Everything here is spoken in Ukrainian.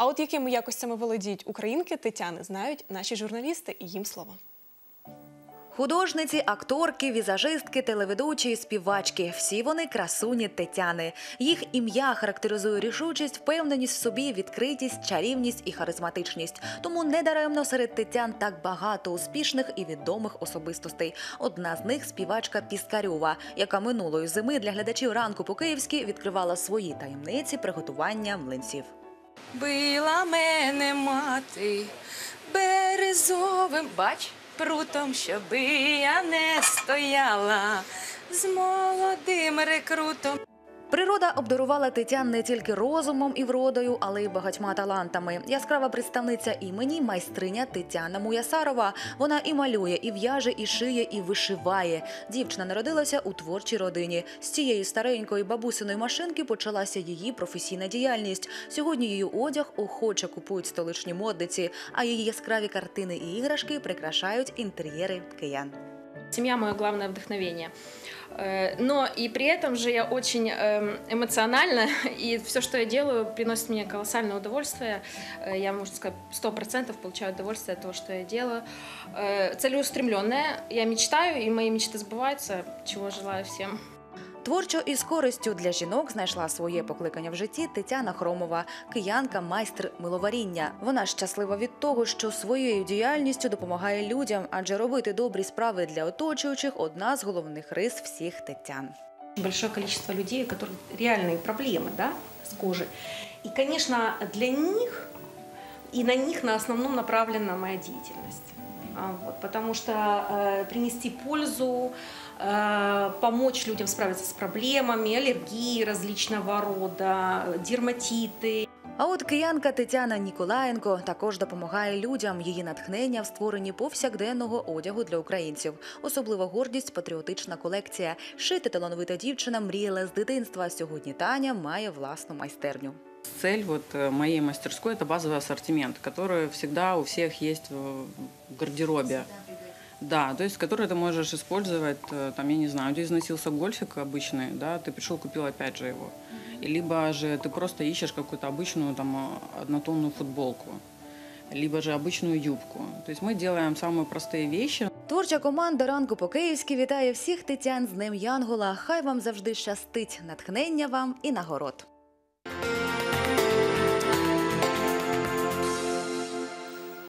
А от якими якостями володіють українки Тетяни, знають наші журналісти і їм слово. Художниці, акторки, візажистки, телеведучі, співачки всі вони красуні Тетяни. Їх ім'я характеризує рішучість, впевненість в собі, відкритість, чарівність і харизматичність. Тому недаремно серед Тетян так багато успішних і відомих особистостей. Одна з них співачка Піскарьова, яка минулої зими для глядачів ранку по київськи відкривала свої таємниці приготування млинців. Била мене мати березовим, бач, прутом, щоби я не стояла з молодим рекрутом. Природа обдарувала Тетян не тільки розумом і вродою, але й багатьма талантами. Яскрава представниця імені майстриня Тетяна Муясарова. Вона і малює, і в'яже, і шиє, і вишиває. Дівчина народилася у творчій родині. З цієї старенької бабусиної машинки почалася її професійна діяльність. Сьогодні її одяг охоче купують столичні модниці, а її яскраві картини і іграшки прикрашають інтер'єри киян. Семья мое главное вдохновение. Э, Но и при этом же я очень эм, эмоциональна, и все, что я делаю, приносит мне колоссальное удовольствие. Э, Я, можно сказать, сто процентов получаю удовольствие от того, что я делаю. Э, Целеустремленная, я мечтаю, и мои мечты сбываются, чего желаю всем. Творчо і з користю для жінок знайшла своє покликання в житті Тетяна Хромова, киянка, майстер миловаріння. Вона щаслива від того, що своєю діяльністю допомагає людям, адже робити добрі справи для оточуючих одна з головних рис всіх тетян. большое количество людей, у которых реальные проблемы да, с кожей. И, конечно, для них и на них на основном направлена моя деятельность. А, Вот, потому что э, принести пользу, э, помочь людям справиться с проблемами, аллергии различного рода, дерматиты, А от киянка Тетяна Ніколаєнко також допомагає людям. Її натхнення в створенні повсякденного одягу для українців. Особлива гордість патріотична колекція. Шити талановита дівчина мріяла з дитинства. Сьогодні Таня має власну майстерню. Цель вот э, моей мастерской – это базовый ассортимент, который всегда у всех есть в в гардеробе. Да, то есть который ты можешь использовать, э, там, я не знаю, у тебя износился гольфик обычный, да, ты пришел, купил опять же его. И Либо же ты просто ищешь какую-то обычную там э, однотонную футболку, либо же обычную юбку. То есть мы делаем самые простые вещи, Творча команда ранку по київськи вітає всіх тетян з Днем Янгола. Хай вам завжди щастить, натхнення вам і нагород.